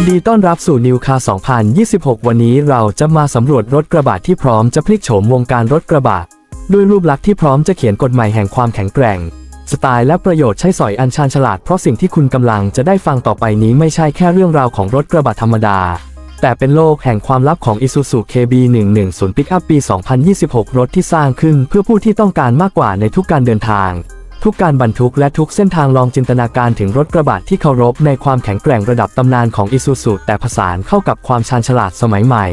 ดีต้อนรับสู่นิวคา2026 วันนี้เราจะมาสำรวจรถกระบะที่พร้อมจะพลิกโฉมวงการรถกระบะ ด้วยรูปลักษณ์ที่พร้อมจะเขียนกฎใหม่แห่งความแข็งแกร่ง สไตล์และประโยชน์ใช้สอยอันชาญฉลาดเพราะสิ่งที่คุณกำลังจะได้ฟังต่อไปนี้ไม่ใช่แค่เรื่องราวของรถกระบะธรรมดา แต่เป็นโลกแห่งความลับของ Isuzu KB110 Pickup ปี 2026 รถที่สร้างขึ้นเพื่อผู้ที่ต้องการมากกว่าในทุกการเดินทาง ทุกการบรรทุกและทุกเส้นทางลองจินตนาการถึงรถกระบะที่เคารพในความแข็งแกร่งระดับตำนานของ Isuzu แต่ผสานเข้ากับความชาญฉลาดสมัยใหม่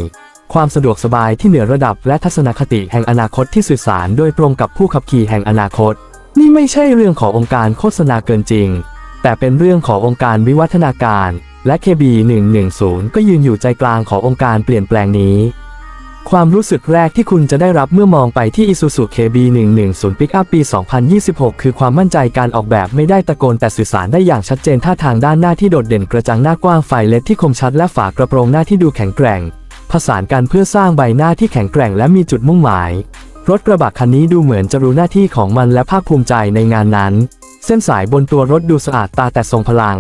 ความสะดวกสบายที่เหนือระดับและทัศนคติแห่งอนาคตที่สื่อสารโดยตรงกับผู้ขับขี่แห่งอนาคต นี่ไม่ใช่เรื่องขององค์การโฆษณาเกินจริง แต่เป็นเรื่องขององค์การวิวัฒนาการ และ KB 110 ก็ยืนอยู่ใจกลางขององค์การเปลี่ยนแปลงนี้ ความรู้สึกแรกที่คุณจะได้รับเมื่อมองไปที่ Isuzu KB 110 Pickup ปี 2026 คือความมั่นใจการออกแบบไม่ได้ตะโกนแต่สื่อสารได้อย่างชัดเจนท่าทางด้านหน้าที่โดดเด่นกระจังหน้ากว้างไฟเล็ดที่คมชัดและฝากระโปรงหน้าที่ดูแข็งแกร่ง ผสานกันเพื่อสร้างใบหน้าที่แข็งแกร่งและมีจุดมุ่งหมาย รถกระบะคันนี้ดูเหมือนจะรู้หน้าที่ของมันและภาคภูมิใจในงานนั้น เส้นสายบนตัวรถดูสะอาดตาแต่ทรงพลัง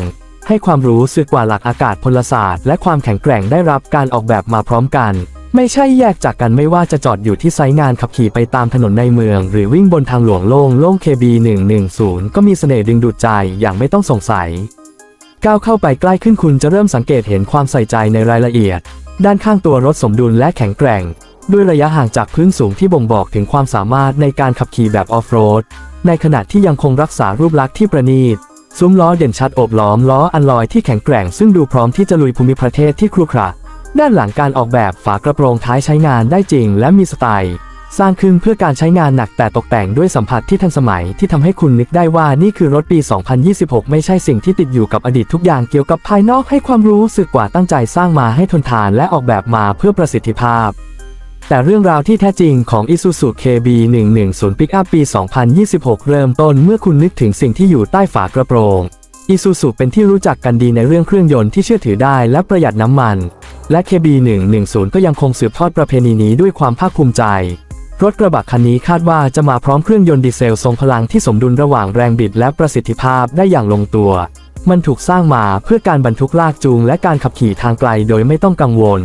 ให้ความรู้สึกกว่าหลักอากาศพลศาสตร์และความแข็งแกร่งได้รับการออกแบบมาพร้อมกัน ไม่ใช่แยกจากกันไม่ว่าจะจอดอยู่ที่ไซต์งานขับขี่ไปตามถนนในเมือง หรือวิ่งบนทางหลวงโล่งโล่ง KB 110 ก็มีเสน่ห์ดึงดูดใจอย่างไม่ต้องสงสัย ก้าวเข้าไปใกล้ขึ้นคุณจะเริ่มสังเกตเห็นความใส่ใจในรายละเอียด ด้านข้างตัวรถสมดุลและแข็งแกร่ง ด้วยระยะห่างจากพื้นสูงที่บ่งบอกถึงความสามารถในการขับขี่แบบออฟโรดในขณะที่ยังคงรักษารูปลักษณ์ที่ประณีตซุ้มล้อเด่นชัดโอบล้อมล้ออันลอยที่แข็งแกร่งซึ่งดูพร้อมที่จะลุยภูมิประเทศที่ครุขระ ด้านหลังการออกแบบฝากระโปรงท้ายใช้งานได้จริงและมีสไตล์ สร้างขึ้นเพื่อการใช้งานหนักแต่ตกแต่งด้วยสัมผัสที่ทันสมัยที่ทำให้คุณนึกได้ว่านี่คือรถปี 2026 ไม่ใช่สิ่งที่ติดอยู่กับอดีตทุกอย่างเกี่ยวกับภายนอกให้ความรู้สึกกว่าตั้งใจสร้างมาให้ทนทานและออกแบบมาเพื่อประสิทธิภาพ แต่เรื่องราวที่แท้จริงของ Isuzu KB 110 Pickup ปี 2026 เริ่มต้นเมื่อคุณนึกถึงสิ่งที่อยู่ใต้ฝากระโปรง Isuzu เป็นที่รู้จักกันดีในเรื่องเครื่องยนต์ที่เชื่อถือได้และประหยัดน้ำมัน และ KB 110 ก็ยังคงสืบทอดประเพณีนี้ด้วยความภาคภูมิใจ รถกระบะคันนี้คาดว่าจะมาพร้อมเครื่องยนต์ดีเซลทรงพลังที่สมดุลระหว่างแรงบิดและประสิทธิภาพได้อย่างลงตัว มันถูกสร้างมาเพื่อการบรรทุกลากจูงและการขับขี่ทางไกลโดยไม่ต้องกังวล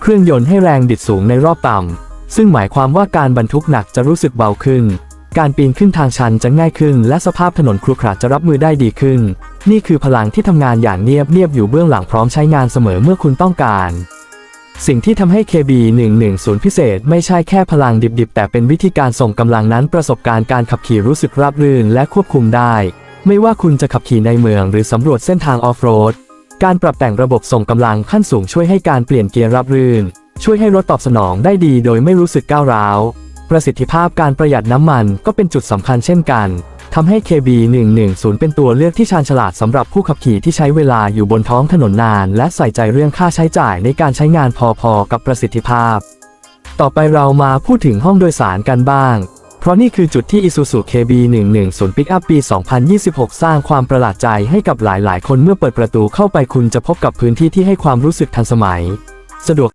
เครื่องยนต์ให้แรงบิดสูงในรอบต่ำซึ่งหมายความว่าการบรรทุกหนักจะรู้สึกเบาขึ้น การปีนขึ้นทางชันจะง่ายขึ้น และสภาพถนนครุขระจะรับมือได้ดีขึ้น นี่คือพลังที่ทำงานอย่างเนียบเนียบอยู่เบื้องหลังพร้อมใช้งานเสมอเมื่อคุณต้องการ สิ่งที่ทำให้ KB 110 พิเศษ ไม่ใช่แค่พลังดิบๆ แต่เป็นวิธีการส่งกำลังนั้นประสบการณ์การขับขี่รู้สึกราบรื่นและควบคุมได้ ไม่ว่าคุณจะขับขี่ในเมืองหรือสำรวจเส้นทางออฟโรดการปรับแต่งระบบส่งกำลังขั้นสูงช่วยให้การเปลี่ยนเกียร์ราบรื่น ช่วยให้รถตอบสนองได้ดีโดยไม่รู้สึกก้าวร้าว ประสิทธิภาพการประหยัดน้ำมันก็เป็นจุดสำคัญเช่นกันทำให้ KB 110 เป็นตัวเลือกที่ชาญฉลาดสำหรับผู้ขับขี่ที่ใช้เวลาอยู่บนท้องถนนนาน และใส่ใจเรื่องค่าใช้จ่ายในการใช้งานพอๆกับประสิทธิภาพ ต่อไปเรามาพูดถึงห้องโดยสารกันบ้าง เพราะนี่คือจุดที่ Isuzu KB 110 Pickup ปี 2026 สร้างความประหลาดใจให้กับหลายๆ คนเมื่อเปิดประตูเข้าไปคุณจะพบกับพื้นที่ที่ให้ความรู้สึกทันสมัย สะดวก